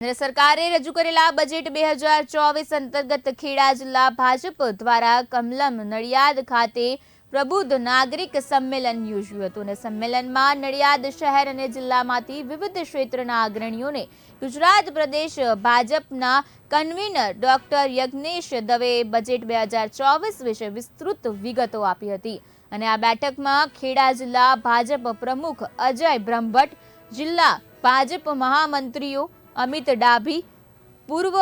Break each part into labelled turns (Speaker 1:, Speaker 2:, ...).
Speaker 1: કેન્દ્ર સરકારે રજૂ કરેલા બજેટ બે હજાર ચોવીસ અંતર્ગત ખેડા જિલ્લા ભાજપ દ્વારા કમલમ નડિયાદ ખાતે પ્રબુદ્ધ નાગરિક સંમેલન યોજ્યું હતું અને સંમેલનમાં નડિયાદ શહેર અને જિલ્લામાંથી વિવિધ ક્ષેત્રના અગ્રણીઓને ગુજરાત પ્રદેશ ભાજપના કન્વીનર ડોક્ટર યજ્ઞેશ દવેએ બજેટ બે હજાર ચોવીસ વિશે વિસ્તૃત વિગતો આપી હતી. અને આ બેઠકમાં ખેડા જિલ્લા ભાજપ પ્રમુખ અજય બ્રહ્મભટ્ટ, જિલ્લા ભાજપ મહામંત્રીઓ અમિત ડાભી, પૂર્વ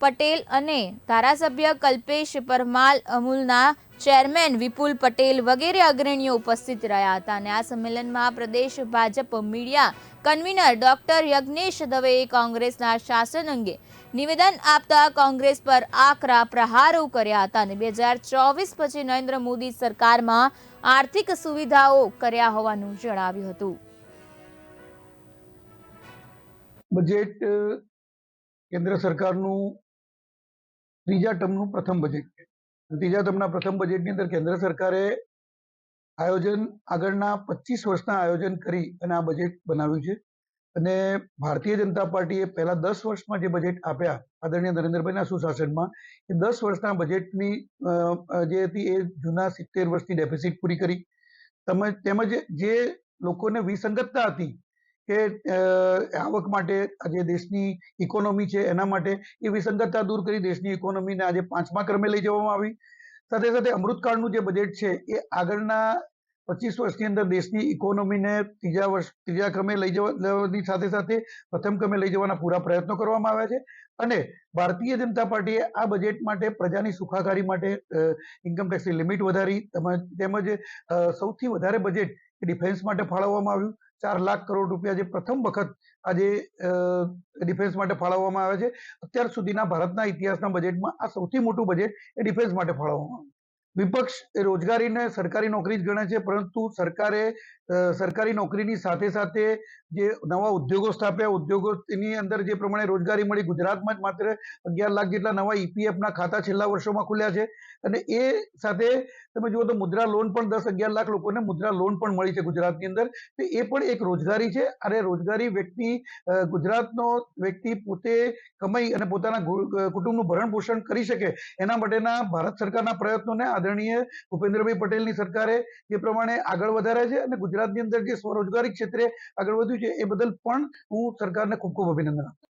Speaker 1: પટેલ અને ધારાસભ્ય કલ્પેશ પરમાલ અમૂલના ચેરમેન વિપુલ પટેલ વગેરે અગ્રણીઓ ઉપસ્થિત રહ્યા હતા અને આ સંમેલનમાં પ્રદેશ Bhajap media convener doctor Yagnesh દવેએ કોંગ્રેસના શાસન અંગે નિવેદન આપતા કોંગ્રેસ પર આકરા પ્રહારો કર્યા હતા અને બે હજાર ચોવીસ પછી નરેન્દ્ર મોદી સરકારમાં આર્થિક સુવિધાઓ કર્યા હોવાનું જણાવ્યું હતું.
Speaker 2: બજેટ કેન્દ્ર સરકારનું ત્રીજા ટર્મનું પ્રથમ બજેટ છે. ત્રીજા ટર્મના પ્રથમ બજેટની અંદર કેન્દ્ર સરકારે આયોજન આગળના પચીસ વર્ષના આયોજન કરી અને આ બજેટ બનાવ્યું છે. અને ભારતીય જનતા પાર્ટીએ પહેલા દસ વર્ષમાં જે બજેટ આપ્યા આદરણીય નરેન્દ્રભાઈના સુશાસનમાં, એ દસ વર્ષના બજેટની જે હતી એ જૂના સિત્તેર વર્ષની ડેફિસિટ પૂરી કરી. તેમજ જે લોકોને વિસંગતતા હતી કે આવક માટે આજે દેશની ઇકોનોમી છે એના માટે એ વિસંગતતા દૂર કરી દેશની ઇકોનોમીને આજે પાંચમા ક્રમે લઈ જવામાં આવી. સાથે સાથે અમૃતકાળનું જે બજેટ છે એ આગળના પચીસ વર્ષની અંદર દેશની ઇકોનોમીને ત્રીજા વર્ષ, ત્રીજા ક્રમે લઈ જવાની સાથે સાથે પ્રથમ ક્રમે લઈ જવાના પૂરા પ્રયત્નો કરવામાં આવ્યા છે. અને ભારતીય જનતા પાર્ટીએ આ બજેટ માટે પ્રજાની સુખાકારી માટે ઇન્કમ ટેક્સની લિમિટ વધારી, તેમજ તેમજ સૌથી વધારે બજેટ એ ડિફેન્સ માટે ફાળવવામાં આવ્યું. ચાર લાખ કરોડ રૂપિયા જે પ્રથમ વખત આજે ડિફેન્સ માટે ફાળવવામાં આવે છે. અત્યાર સુધીના ભારતના ઇતિહાસના બજેટમાં આ સૌથી મોટું બજેટ એ ડિફેન્સ માટે ફાળવવામાં આવ્યું. વિપક્ષ રોજગારીને સરકારી નોકરી જ ગણે છે, પરંતુ સરકારે સરકારી નોકરીની સાથે સાથે જે નવા ઉદ્યોગો સ્થાપ્યા, ઉદ્યોગોની અંદર જે પ્રમાણે રોજગારી મળી, ગુજરાતમાં જ માત્ર અગિયાર લાખ જેટલા નવા ઈપીએફના ખાતા છેલ્લા વર્ષોમાં ખુલ્યા છે. અને એ સાથે તમે જુઓ તો મુદ્રા લોન પણ દસ અગિયાર લાખ લોકોને મુદ્રા લોન પણ મળી છે ગુજરાતની અંદર. તો એ પણ એક રોજગારી છે. અને રોજગારી વ્યક્તિ ગુજરાતનો વ્યક્તિ પોતે કમાઈ અને પોતાના કુટુંબનું ભરણ પોષણ કરી શકે એના માટેના ભારત સરકારના પ્રયત્નોને આદરણીય ભૂપેન્દ્રભાઈ પટેલની સરકારે જે પ્રમાણે આગળ વધાર્યા છે અને ગુજરાતની અંદર જે સ્વરોજગારી ક્ષેત્રે આગળ વધ્યું છે એ બદલ પણ હું સરકારને ખૂબ ખૂબ અભિનંદન આપું.